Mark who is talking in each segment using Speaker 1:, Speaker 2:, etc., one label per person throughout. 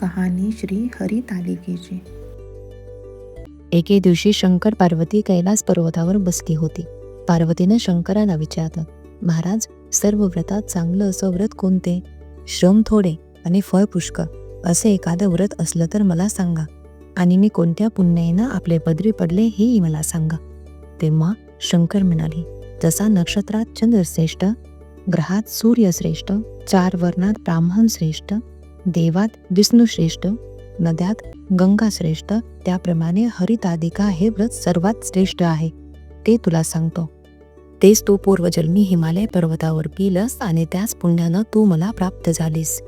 Speaker 1: कहाणी श्री हरी तालिकेची.
Speaker 2: एके दिवशी शंकर पार्वती कैलास पर्वतावर बसली होती. पार्वतीनं शंकराला विचारलं महाराज सर्व व्रतात चांगलं असं व्रत कोणते? श्रम थोडे आणि फळ पुष्कळ असे एखादं व्रत असलं तर मला सांगा. आणि मी कोणत्या पुण्याईनं आपले पदरी पडले हेही मला सांगा. तेव्हा शंकर म्हणाली जसा नक्षत्रात चंद्र श्रेष्ठ ग्रहात सूर्य श्रेष्ठ चार वर्णात ब्राह्मण श्रेष्ठ देवात विष्णू श्रेष्ठ नद्यात गंगा श्रेष्ठ त्याप्रमाणे हरितादिका हे व्रत सर्वात श्रेष्ठ आहे ते तुला सांगतो. तेच तू पूर्वजन्मी हिमालय पर्वतावर पिलस आणि त्याच पुण्यानं तू मला प्राप्त झालीस.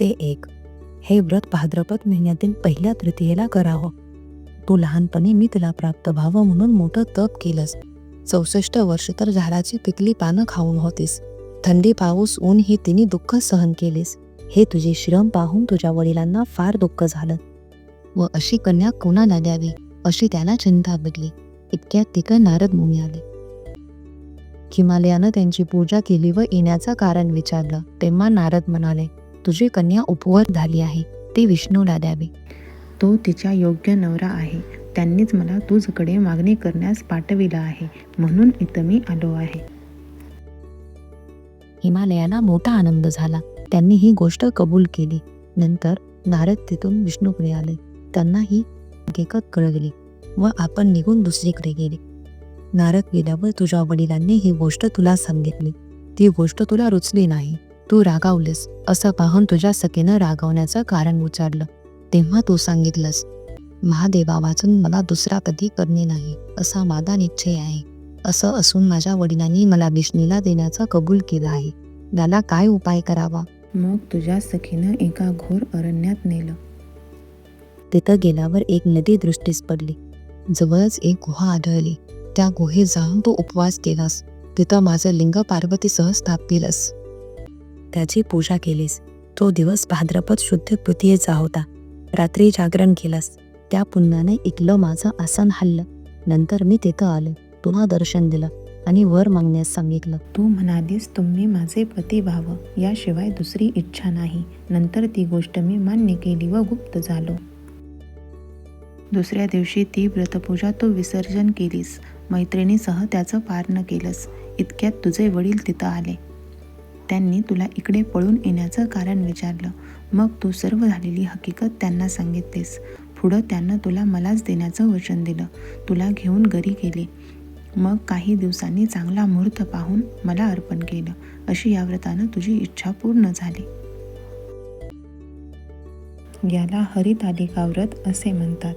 Speaker 2: ते एक. हे व्रत भाद्रपद महिन्यातील पहिल्या तृतीयेला करावं. तू लहानपणी मी तुला प्राप्त व्हावं म्हणून मोठं तप केलंस. चौसष्ट वर्ष तर झाडाची पिकली पानं खाऊन होतीस. थंडी पाऊस ऊन ही तिने दुःख सहन केलीस. हे तुझे श्रम पाहून तुझ्या वडिलांना फार दुःख झालं. व अशी कन्या कोणाला द्यावी अशी त्याला चिंता बघली इतक्यात तिकडे नारद मुनी आले. हिमालयानं त्यांची पूजा केली व येण्याचं कारण विचारलं. तेव्हा नारद म्हणाले तुझी कन्या उपवर झाली आहे ती विष्णूला द्यावी.
Speaker 1: तो तिच्या योग्य नवरा आहे. त्यांनीच मला तुझकडे मागणी करण्यास पाठविलं आहे. म्हणून इथं मी आलो आहे.
Speaker 2: हिमालयाला मोठा आनंद झाला. त्यांनी ही गोष्ट कबूल केली. नंतर नारद तिथून विष्णूकडे आले. त्यांना ही हकीकत कळली व आपण निघून दुसरीकडे गेले. नारद गेल्यावर तुझ्या वडिलांनी ही गोष्ट तुला सांगितली. ती गोष्ट तुला रुचली नाही. तू रागावलीस असं पाहून तुझ्या सखीनं रागावण्याचं कारण विचारलं तेव्हा तू सांगितलंस महादेवा वाचून मला दुसरा कधी करणे नाही असा माझा निश्चय आहे. असं असून माझ्या वडिलांनी मला विष्णूला देण्याचं कबूल केलं आहे. त्याला काय उपाय करावा?
Speaker 1: मग तुझ्या सखीनं एका घोर अरण्यात नेलं.
Speaker 2: तिथं गेल्यावर एक नदी दृष्टीस पडली. जवळच एक गुहा आढळली. त्या गुहेत जाऊन तू उपवास केलास. तिथं माझं लिंग पार्वतीसह स्थापिलस त्याची पूजा केलीस. तो दिवस भाद्रपद शुद्ध तृतीयेचा होता. रात्री जागरण केलास. त्या पुण्याने इकलं माझं आसन हल्लं. नंतर मी तिथं आले. तुला दर्शन दिलं. आणि वर मागण्यास सांगितलं.
Speaker 1: तू म्हणालीस तुम्ही माझे पती व्हावं याशिवाय दुसरी इच्छा नाही. नंतर ती गोष्ट मी मान्य केली व गुप्त झालो. दुसऱ्या दिवशी ती व्रतपूजा तू विसर्जन केलीस. मैत्रिणीसह त्याचं पारण केलंस. इतक्यात तुझे वडील तिथं आले. त्यांनी तुला इकडे पळून येण्याचं कारण विचारलं. मग तू सर्व झालेली हकीकत त्यांना सांगितलीस. पुढं त्यांना तुला मलाच देण्याचं वचन दिलं. तुला घेऊन घरी गेले. मग काही दिवसांनी चांगला मुहूर्त पाहून मला अर्पण केलं. अशी या व्रतानं तुझी इच्छा पूर्ण झाली. याला हरितालिका व्रत असे म्हणतात.